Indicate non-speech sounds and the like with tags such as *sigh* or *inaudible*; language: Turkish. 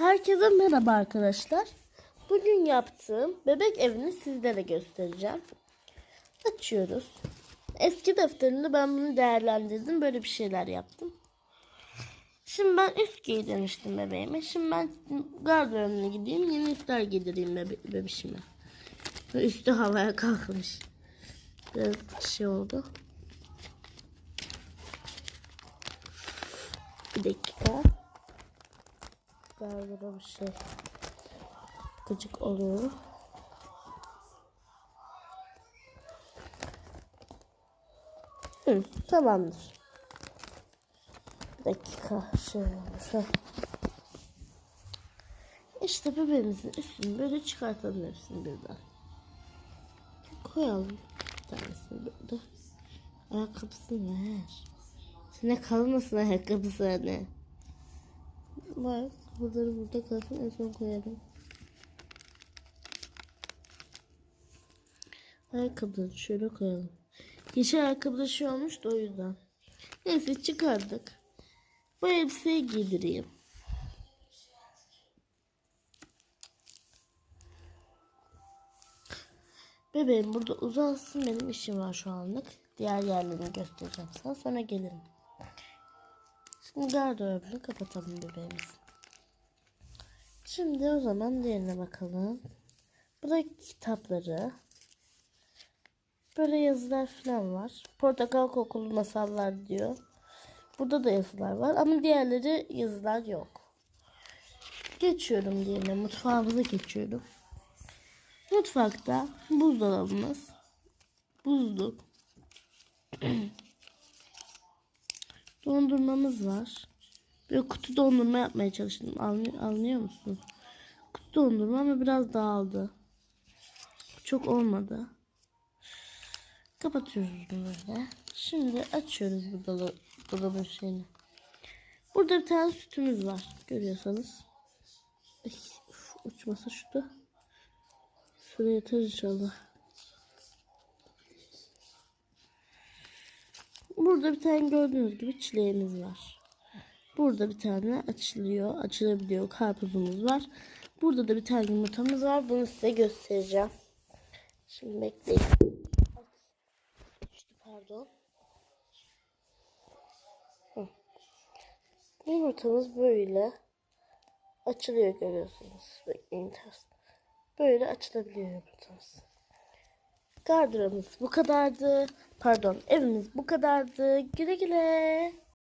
Herkese merhaba arkadaşlar. Bugün yaptığım bebek evini sizlere göstereceğim. Açıyoruz. Eski defterimde ben bunu değerlendirdim. Böyle bir şeyler yaptım. Şimdi ben üst giydirmiştim bebeğime. Şimdi ben gardırobuna gideyim. Yeni üstler giydireyim bebe bebişime. Üstü havaya kalkmış. Biraz şey oldu. Bir dakika. Galiba bir şey gıcık oluyor. Hı, tamamdır. Bir dakika şöyle. İşte bebeğimizin üstünü böyle çıkartalım hepsini birden. Koyalım bir tanesini burada. Ayakkabısını ver. Sen kalmasın ayakkabısı anne. Bak buraları burada kalsın en son koyalım. Ayakkabıları şöyle koyalım. Yeşil ayakkabıda şey olmuş da o yüzden. Neyse çıkardık. Bu elbiseyi giydireyim. Bebeğim burada uzansın benim işim var şu anlık. Diğer yerlerini göstereceğim sana sonra gelirim. Şimdi gardırobunu kapatalım bebeğimiz. Şimdi o zaman diğerine bakalım. Burada kitapları. Böyle yazılar falan var. Portakal kokulu masallar diyor. Burada da yazılar var ama diğerleri yazılar yok. Geçiyorum diğerine mutfağımıza geçiyorum. Mutfakta buzdolabımız. Buzluk. *clears throat* Dondurmamız var. Böyle kutu dondurma yapmaya çalıştım. Anlıyor, anlıyor musunuz? Kutu dondurma ama biraz dağıldı. Çok olmadı. Kapatıyoruz böyle. Şimdi açıyoruz bu dolabı, dolabın şeyini. Burada bir tane sütümüz var. Görüyorsanız. Ay, uf, uçmasa şurada. Şuraya yeter inşallah. Burada bir tane gördüğünüz gibi çileğimiz var. Burada bir tane açılıyor, açılabiliyor karpuzumuz var. Burada da bir tane yumurtamız var. Bunu size göstereceğim. Şimdi bekleyin. İşte pardon. Yumurtamız böyle açılıyor görüyorsunuz. Bekleyin ters. Böyle açılabiliyor yumurtamız. Gardırobumuz bu kadardı. Pardon evimiz bu kadardı. Güle güle.